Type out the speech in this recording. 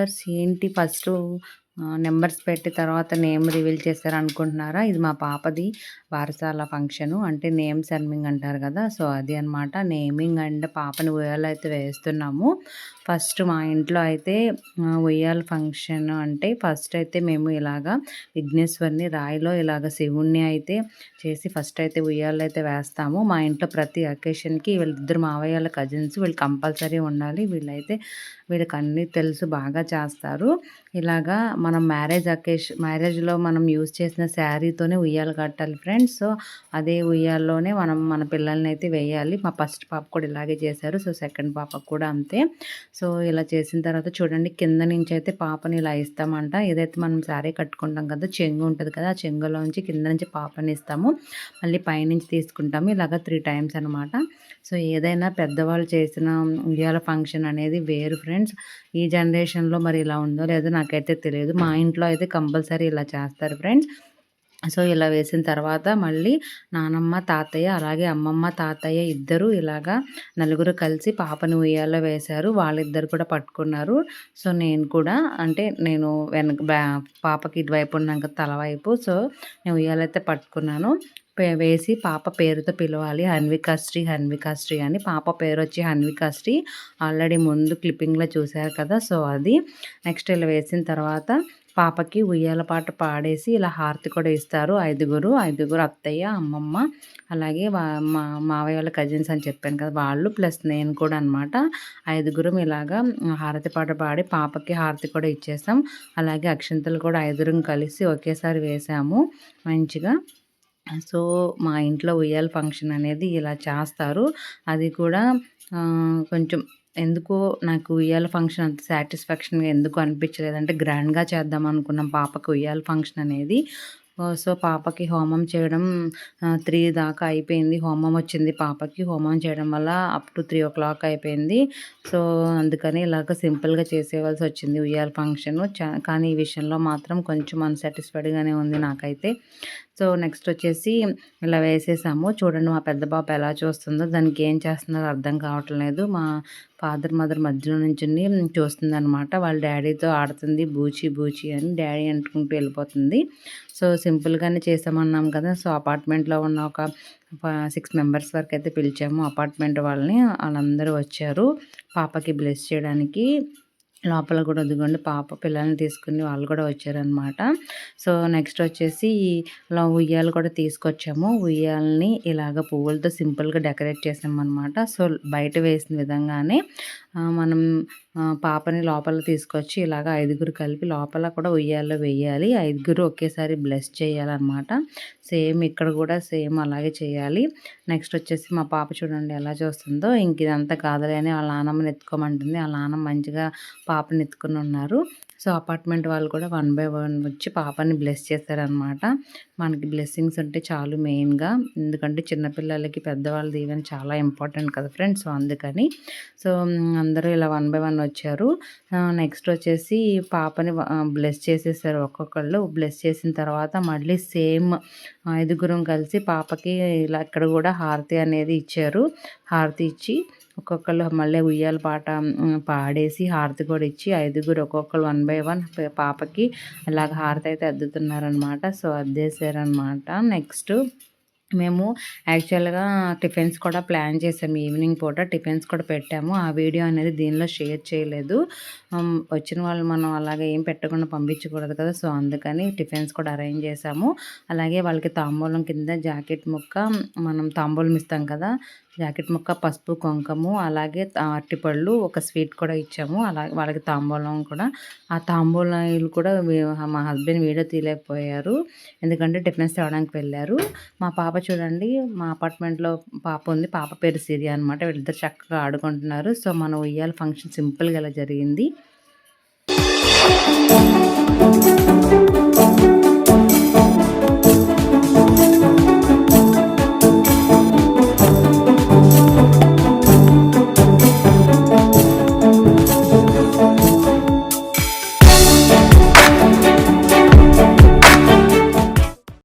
Colours ఏంటి first numbers పెట్టి తర్వాత నేమ్ రివీల్ చేశారు అనుకుంటున్నారా ఇది మా పాపది వారసాల ఫంక్షను. అంటే నేమ్ సెర్మింగ్ అంటారు కదా సో అది అనమాట నేమింగ్ అండ్ పాపని ఉయ్యాలు అయితే వేస్తున్నాము. ఫస్ట్ మా ఇంట్లో అయితే ఉయ్యాల ఫంక్షన్ అంటే ఫస్ట్ అయితే మేము ఇలాగా విఘ్నేశ్వరిని రాయిలో ఇలాగ శివుణ్ణి అయితే చేసి ఫస్ట్ అయితే ఉయ్యాలు అయితే వేస్తాము. మా ఇంట్లో ప్రతి అకేషన్కి వీళ్ళిద్దరు మావయ్యాల కజిన్స్ వీళ్ళు కంపల్సరీ ఉండాలి. వీళ్ళైతే వీళ్ళకి అన్నీ తెలుసు బాగా చేస్తారు. ఇలాగా మనం మ్యారేజ్ అకేషన్ మ్యారేజ్లో మనం యూజ్ చేసిన శారీతోనే ఉయ్యాలు కట్టాలి ఫ్రెండ్స్ సో అదే ఉయ్యాల్లోనే మనం మన పిల్లల్ని అయితే వేయాలి. మా ఫస్ట్ పాప కూడా ఇలాగే చేశారు. సో సెకండ్ పాపకు కూడా అంతే. సో ఇలా చేసిన తర్వాత చూడండి కింద నుంచి అయితే పాపని ఇలా ఇస్తామంట. ఏదైతే మనం శారీ కట్టుకుంటాం కదా చెంగు ఉంటుంది కదా ఆ చెంగులోంచి కింద నుంచి పాపని ఇస్తాము. మళ్ళీ పైనుంచి తీసుకుంటాము. ఇలాగ త్రీ టైమ్స్ అనమాట సో ఏదైనా పెద్దవాళ్ళు చేసిన ఉయ్యాల ఫంక్షన్ అనేది వేరు ఫ్రెండ్స్ ఈ జనరేషన్లో మరి ఇలా ఉందో లేదో నాకైతే తెలియదు. మా ఇంట్లో అయితే కంపల్సరీ ఇలా చేస్తారు ఫ్రెండ్స్. సో ఇలా వేసిన తర్వాత మళ్ళీ నానమ్మ తాతయ్య అలాగే అమ్మమ్మ తాతయ్య ఇద్దరు ఇలాగా నలుగురు కలిసి పాపని ఉయ్యాలో వేశారు. వాళ్ళిద్దరు కూడా పట్టుకున్నారు. సో నేను కూడా అంటే నేను వెనక పాపకి ఇటువైపు ఉన్నాక తలవైపు సో నేను ఉయ్యాలైతే పట్టుకున్నాను. వేసి పాప పేరుతో పిలవాలి. హన్వికాశ్రీ హన్వికాశ్రీ అని పాప పేరు వచ్చి హన్వికాశ్రీ ఆల్రెడీ ముందు క్లిప్పింగ్లో చూశారు కదా! సో అది నెక్స్ట్ ఇలా వేసిన తర్వాత పాపకి ఉయ్యాల పాట పాడేసి ఇలా హారతి కూడా ఇస్తారు. ఐదుగురు ఐదుగురు అత్తయ్య అమ్మమ్మ అలాగే మా మావయ్య వాళ్ళ కజిన్స్ అని చెప్పాను కదా! వాళ్ళు ప్లస్ నేను కూడా అనమాట ఐదుగురం ఇలాగా హారతి పాట పాడి పాపకి హారతి కూడా ఇచ్చేసాం. అలాగే అక్షంతలు కూడా ఐదుగురం కలిసి ఒకేసారి వేసాము. మంచిగా సో మా ఇంట్లో ఉయ్యాల ఫంక్షన్ అనేది ఇలా చేస్తారు. అది కూడా కొంచెం ఎందుకో నాకు ఉయ్యాల ఫంక్షన్ అంత సాటిస్ఫాక్షన్గా ఎందుకు అనిపించలేదు అంటే గ్రాండ్గా చేద్దాం అనుకున్నాం పాపకు ఉయ్యాల ఫంక్షన్ అనేది. సో పాపకి హోమం చేయడం త్రీ దాకా అయిపోయింది. హోమం వచ్చింది పాపకి. హోమం చేయడం వల్ల up to three o'clock అయిపోయింది. సో అందుకని ఇలాగ సింపుల్గా చేసేవాల్సి వచ్చింది ఉయ్యాల ఫంక్షన్. కానీ ఈ విషయంలో మాత్రం కొంచెం అన్సాటిస్ఫైడ్గానే ఉంది నాకైతే. సో నెక్స్ట్ వచ్చేసి ఇలా వేసేసాము. చూడండి మా పెద్ద పాప ఎలా చూస్తుందో దానికి ఏం చేస్తున్నారో అర్థం కావట్లేదు మా ఫాదర్ మదర్ మధ్యలో నుంచి చూస్తుంది అనమాట వాళ్ళ డాడీతో ఆడుతుంది బూచి బూచి అని డాడీ అంటుకుంటూ వెళ్ళిపోతుంది. సో సింపుల్గానే చేసామన్నాం కదా. సో అపార్ట్మెంట్లో ఉన్న ఒక సిక్స్ మెంబర్స్ వరకు అయితే పిలిచాము అపార్ట్మెంట్ వాళ్ళని. వాళ్ళందరూ వచ్చారు. పాపకి బ్లెస్ చేయడానికి. లోపల కూడా వద్దుకోండి పాప పిల్లల్ని తీసుకుని వాళ్ళు కూడా వచ్చారనమాట. సో నెక్స్ట్ వచ్చేసి ఇలా ఉయ్యాలు కూడా తీసుకొచ్చాము. ఉయ్యాలని ఇలాగ పువ్వులతో సింపుల్గా డెకరేట్ చేసామన్నమాట సో బయట వేసిన విధంగానే మనం పాపని లోపల తీసుకొచ్చి ఇలాగ ఐదుగురు కలిపి లోపల కూడా ఉయ్యాల్లో వేయాలి ఐదుగురు ఒకేసారి బ్లెస్ చేయాలన్నమాట. సేమ్ ఇక్కడ కూడా సేమ్ అలాగే చేయాలి. నెక్స్ట్ వచ్చేసి మా పాప చూడండి ఎలా చూస్తుందో. ఇంక ఇదంతా కాదులే అని వాళ్ళ నానమ్మని ఎత్తుకోమంటుంది. వాళ్ళ నాన్నమ్మ మంచిగా పాపని ఎత్తుకుని ఉన్నారు. సో అపార్ట్మెంట్ వాళ్ళు కూడా వన్ బై వన్ వచ్చి పాపని బ్లెస్ చేశారనమాట మనకి బ్లెస్సింగ్స్ అంటే చాలు మెయిన్గా. ఎందుకంటే చిన్నపిల్లలకి పెద్దవాళ్ళు దీవెన చాలా ఇంపార్టెంట్ కదా ఫ్రెండ్స్. అందుకని. సో అందరూ ఇలా వన్ బై వన్ వచ్చారు నెక్స్ట్ వచ్చేసి పాపని బ్లెస్ చేసేసారు ఒక్కొక్కళ్ళు. బ్లెస్ చేసిన తర్వాత మళ్ళీ సేమ్ ఐదుగురం కలిసి పాపకి ఇలా ఇక్కడ కూడా హారతి అనేది ఇచ్చారు. హారతి ఇచ్చి ఒక్కొక్కరు మళ్ళీ ఉయ్యాల పాట పాడేసి హారతి కూడా ఇచ్చి ఐదుగురు ఒక్కొక్కరు వన్ బై వన్ పాపకి ఇలాగ హారతి అయితే అద్దుతున్నారనమాట సో అద్దేశారనమాట నెక్స్ట్ మేము యాక్చువల్గా టిఫిన్స్ కూడా ప్లాన్ చేసాము. ఈవినింగ్ పూట టిఫిన్స్ కూడా పెట్టాము. ఆ వీడియో అనేది దీనిలో షేర్ చేయలేదు. వచ్చిన వాళ్ళు మనం అలాగే ఏం పెట్టకుండా పంపించకూడదు కదా! సో అందుకని టిఫిన్స్ కూడా అరేంజ్ చేసాము. అలాగే వాళ్ళకి తాంబూలం కింద జాకెట్ ముక్క మనం తాంబూలం ఇస్తాం కదా! జాకెట్ ముక్క పసుపు కుంకము అలాగే అరటిపళ్ళు ఒక స్వీట్ కూడా ఇచ్చాము. అలాగే వాళ్ళకి తాంబూలం కూడా. ఆ తాంబూలాలు కూడా మా హస్బెండ్ వీడియో తీయలేకపోయారు. ఎందుకంటే టిఫిన్స్ తేవడానికి వెళ్ళారు. మా పాప చూడండి మా అపార్ట్మెంట్లో పాప ఉంది. పాప పేరు సిరియా అనమాట వీళ్ళిద్దరు చక్కగా ఆడుకుంటున్నారు. సో మన ఉయ్యాల ఫంక్షన్ సింపుల్గా ఇలా జరిగింది.